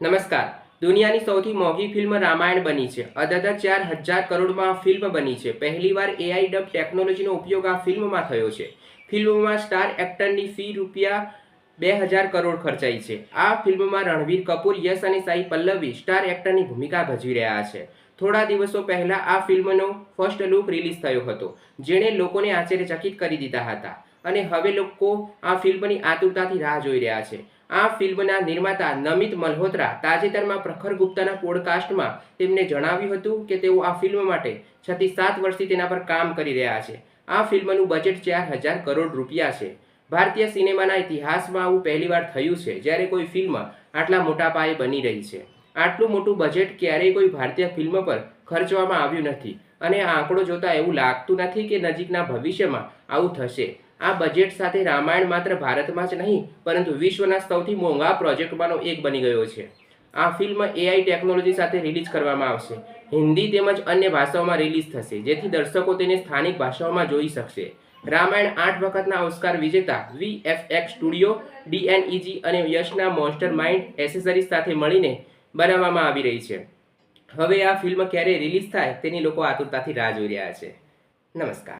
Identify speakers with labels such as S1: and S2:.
S1: નમસ્કાર. દુનિયાની સૌથી મોંઘી ફિલ્મ રામાયણ બની છે. અદાદા ચાર હજાર કરોડમાં ફિલ્મ બની છે. પહેલીવાર એઆઈ ડબ ટેકનોલોજીનો ઉપયોગ આ ફિલ્મમાં થયો છે. ફિલ્મમાં સ્ટાર એક્ટરની ફી રૂપિયા બે હજાર કરોડ ખર્ચાઈ છે. આ ફિલ્મમાં રણવીર કપૂર, યશ અને સાઈ પલ્લવી સ્ટાર એક્ટરની ભૂમિકા ભજવી રહ્યા છે. થોડા દિવસો પહેલા આ ફિલ્મનો ફર્સ્ટ લુક રિલીઝ થયો હતો, જેણે લોકોને આશ્ચર્યચકિત કરી દીધા હતા. અને હવે લોકો આ ફિલ્મની આતુરતાથી રાહ જોઈ રહ્યા છે. આ ફિલ્મના નિર્માતા નમિત મલ્હોત્રા તાજેતરમાં પ્રખર ગુપ્તાના પોડકાસ્ટમાં તેમને જણાવ્યું હતું કે તેઓ આ ફિલ્મ માટે છથી સાત વર્ષથી તેના પર કામ કરી રહ્યા છે. આ ફિલ્મનું બજેટ ચાર હજાર કરોડ રૂપિયા છે. ભારતીય સિનેમાના ઇતિહાસમાં આવું પહેલીવાર થયું છે જ્યારે કોઈ ફિલ્મ આટલા મોટા પાયે બની રહી છે. આટલું મોટું બજેટ ક્યારેય કોઈ ભારતીય ફિલ્મ પર ખર્ચવામાં આવ્યું નથી અને આ આંકડો જોતાં એવું લાગતું નથી કે નજીકના ભવિષ્યમાં આવું થશે. આ બજેટ સાથે રામાયણ માત્ર ભારતમાં જ નહીં, પરંતુ વિશ્વના સૌથી મોંઘા પ્રોજેક્ટમાંનો એક બની ગયો છે. આ ફિલ્મ એઆઈ ટેકનોલોજી સાથે રિલીઝ કરવામાં આવશે. હિન્દી તેમજ અન્ય ભાષાઓમાં રિલીઝ થશે, જેથી દર્શકો તેને સ્થાનિક ભાષાઓમાં જોઈ શકશે. રામાયણ આઠ વખતના ઓસ્કાર વિજેતા વીએફએક્સ સ્ટુડિયો ડીએનઈજી અને યશના મોન્સ્ટર માઇન્ડ એસેસરીઝ સાથે મળીને બનાવવામાં આવી રહી છે. હવે આ ફિલ્મ ક્યારે રિલીઝ થાય તેની લોકો આતુરતાથી રાહ જોઈ રહ્યા છે. નમસ્કાર.